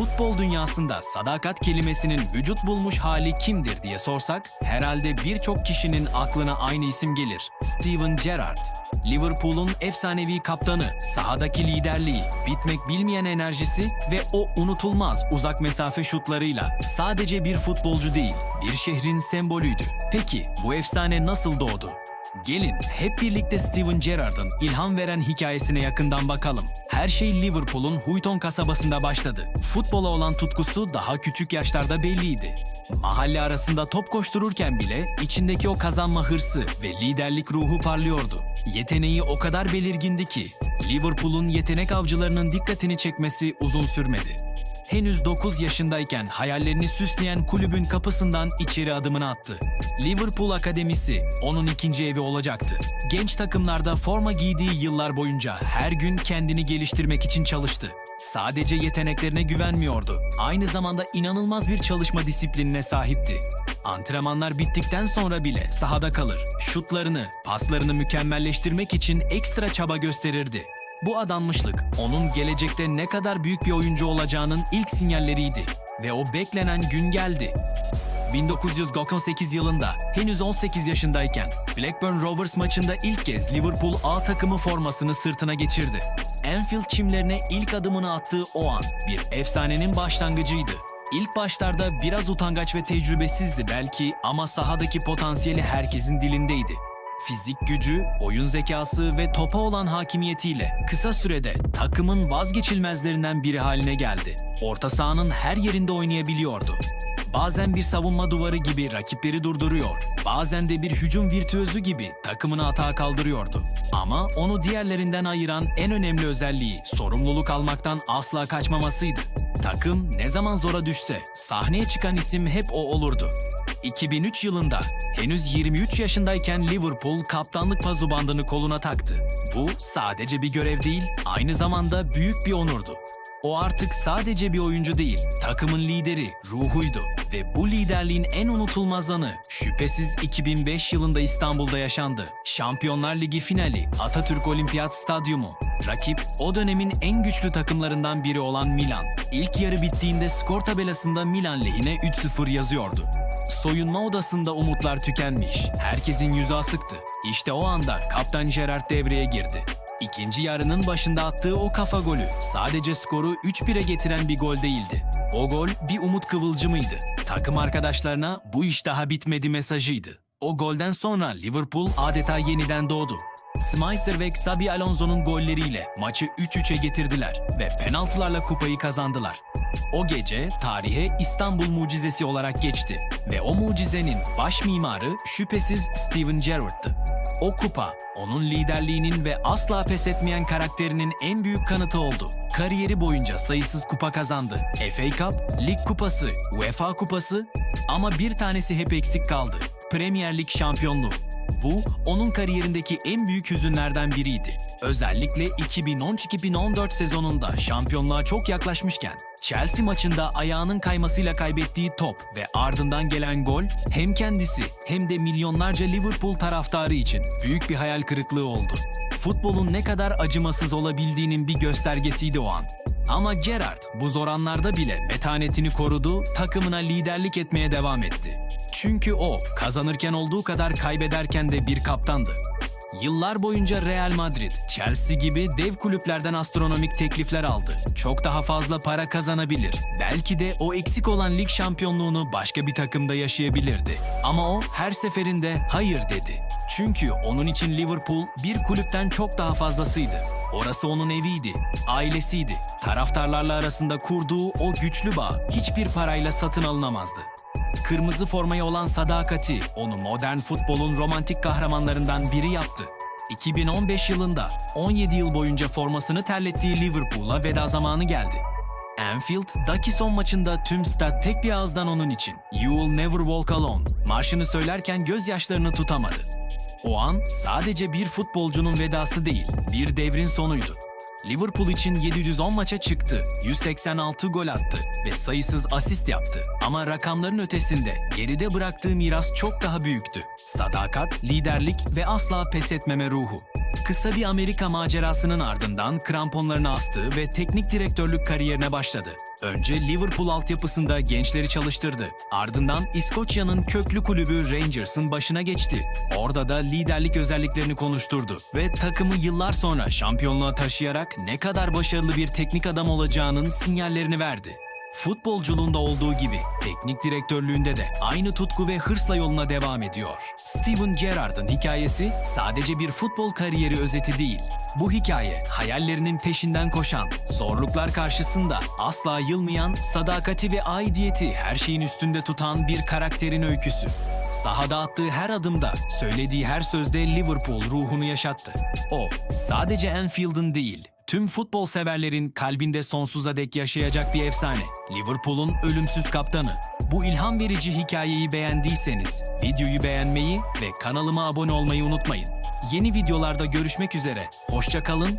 Futbol dünyasında sadakat kelimesinin vücut bulmuş hali kimdir diye sorsak, herhalde birçok kişinin aklına aynı isim gelir. Steven Gerrard. Liverpool'un efsanevi kaptanı, sahadaki liderliği, bitmek bilmeyen enerjisi ve o unutulmaz uzak mesafe şutlarıyla sadece bir futbolcu değil, bir şehrin sembolüydü. Peki bu efsane nasıl doğdu? Gelin hep birlikte Steven Gerrard'ın ilham veren hikayesine yakından bakalım. Her şey Liverpool'un Huyton kasabasında başladı. Futbola olan tutkusu daha küçük yaşlarda belliydi. Mahalle arasında top koştururken bile içindeki o kazanma hırsı ve liderlik ruhu parlıyordu. Yeteneği o kadar belirgindi ki Liverpool'un yetenek avcılarının dikkatini çekmesi uzun sürmedi. Henüz 9 yaşındayken hayallerini süsleyen kulübün kapısından içeri adımını attı. Liverpool Akademisi onun ikinci evi olacaktı. Genç takımlarda forma giydiği yıllar boyunca her gün kendini geliştirmek için çalıştı. Sadece yeteneklerine güvenmiyordu. Aynı zamanda inanılmaz bir çalışma disiplinine sahipti. Antrenmanlar bittikten sonra bile sahada kalır. Şutlarını, paslarını mükemmelleştirmek için ekstra çaba gösterirdi. Bu adanmışlık onun gelecekte ne kadar büyük bir oyuncu olacağının ilk sinyalleriydi ve o beklenen gün geldi. 1998 yılında henüz 18 yaşındayken Blackburn Rovers maçında ilk kez Liverpool A takımı formasını sırtına geçirdi. Anfield çimlerine ilk adımını attığı o an bir efsanenin başlangıcıydı. İlk başlarda biraz utangaç ve tecrübesizdi belki ama sahadaki potansiyeli herkesin dilindeydi. Fizik gücü, oyun zekası ve topa olan hakimiyetiyle kısa sürede takımın vazgeçilmezlerinden biri haline geldi. Orta sahanın her yerinde oynayabiliyordu. Bazen bir savunma duvarı gibi rakipleri durduruyor, bazen de bir hücum virtüözü gibi takımını atağa kaldırıyordu. Ama onu diğerlerinden ayıran en önemli özelliği sorumluluk almaktan asla kaçmamasıydı. Takım ne zaman zora düşse sahneye çıkan isim hep o olurdu. 2003 yılında henüz 23 yaşındayken Liverpool kaptanlık pazubandını koluna taktı. Bu sadece bir görev değil, aynı zamanda büyük bir onurdu. O artık sadece bir oyuncu değil, takımın lideri, ruhuydu. Ve bu liderliğin en unutulmaz anı şüphesiz 2005 yılında İstanbul'da yaşandı. Şampiyonlar Ligi finali Atatürk Olimpiyat Stadyumu. Rakip o dönemin en güçlü takımlarından biri olan Milan. İlk yarı bittiğinde skor tabelasında Milan lehine 3-0 yazıyordu. Soyunma odasında umutlar tükenmiş. Herkesin yüzü asıktı. İşte o anda kaptan Gerrard devreye girdi. İkinci yarının başında attığı o kafa golü sadece skoru 3-1'e getiren bir gol değildi. O gol bir umut kıvılcımıydı. Takım arkadaşlarına bu iş daha bitmedi mesajıydı. O golden sonra Liverpool adeta yeniden doğdu. Smicer ve Xabi Alonso'nun golleriyle maçı 3-3'e getirdiler ve penaltılarla kupayı kazandılar. O gece tarihe İstanbul mucizesi olarak geçti ve o mucizenin baş mimarı şüphesiz Steven Gerrard'tı. O kupa, onun liderliğinin ve asla pes etmeyen karakterinin en büyük kanıtı oldu. Kariyeri boyunca sayısız kupa kazandı. FA Cup, Lig Kupası, UEFA Kupası ama bir tanesi hep eksik kaldı. Premier Lig şampiyonluğu. Bu onun kariyerindeki en büyük hüzünlerden biriydi. Özellikle 2013-2014 sezonunda şampiyonluğa çok yaklaşmışken Chelsea maçında ayağının kaymasıyla kaybettiği top ve ardından gelen gol hem kendisi hem de milyonlarca Liverpool taraftarı için büyük bir hayal kırıklığı oldu. Futbolun ne kadar acımasız olabildiğinin bir göstergesiydi o an. Ama Gerrard bu zor anlarda bile metanetini korudu, takımına liderlik etmeye devam etti. Çünkü o kazanırken olduğu kadar kaybederken de bir kaptandı. Yıllar boyunca Real Madrid, Chelsea gibi dev kulüplerden astronomik teklifler aldı. Çok daha fazla para kazanabilir. Belki de o eksik olan lig şampiyonluğunu başka bir takımda yaşayabilirdi. Ama o her seferinde hayır dedi. Çünkü onun için Liverpool bir kulüpten çok daha fazlasıydı. Orası onun eviydi, ailesiydi. Taraftarlarla arasında kurduğu o güçlü bağ hiçbir parayla satın alınamazdı. Kırmızı formaya olan sadakati onu modern futbolun romantik kahramanlarından biri yaptı. 2015 yılında 17 yıl boyunca formasını terlettiği Liverpool'a veda zamanı geldi. Anfield, son maçında tüm stat tek bir ağızdan onun için You Will Never Walk Alone marşını söylerken gözyaşlarını tutamadı. O an sadece bir futbolcunun vedası değil, bir devrin sonuydu. Liverpool için 710 maça çıktı, 186 gol attı ve sayısız asist yaptı. Ama rakamların ötesinde geride bıraktığı miras çok daha büyüktü. Sadakat, liderlik ve asla pes etmeme ruhu. Kısa bir Amerika macerasının ardından kramponlarını astı ve teknik direktörlük kariyerine başladı. Önce Liverpool altyapısında gençleri çalıştırdı. Ardından İskoçya'nın köklü kulübü Rangers'ın başına geçti. Orada da liderlik özelliklerini konuşturdu ve takımı yıllar sonra şampiyonluğa taşıyarak ne kadar başarılı bir teknik adam olacağının sinyallerini verdi. Futbolculuğunda olduğu gibi teknik direktörlüğünde de aynı tutku ve hırsla yoluna devam ediyor. Steven Gerrard'ın hikayesi sadece bir futbol kariyeri özeti değil. Bu hikaye hayallerinin peşinden koşan, zorluklar karşısında asla yılmayan, sadakati ve aidiyeti her şeyin üstünde tutan bir karakterin öyküsü. Sahada attığı her adımda, söylediği her sözde Liverpool ruhunu yaşattı. O, sadece Anfield'ın değil, tüm futbol severlerin kalbinde sonsuza dek yaşayacak bir efsane. Liverpool'un ölümsüz kaptanı. Bu ilham verici hikayeyi beğendiyseniz videoyu beğenmeyi ve kanalıma abone olmayı unutmayın. Yeni videolarda görüşmek üzere. Hoşça kalın,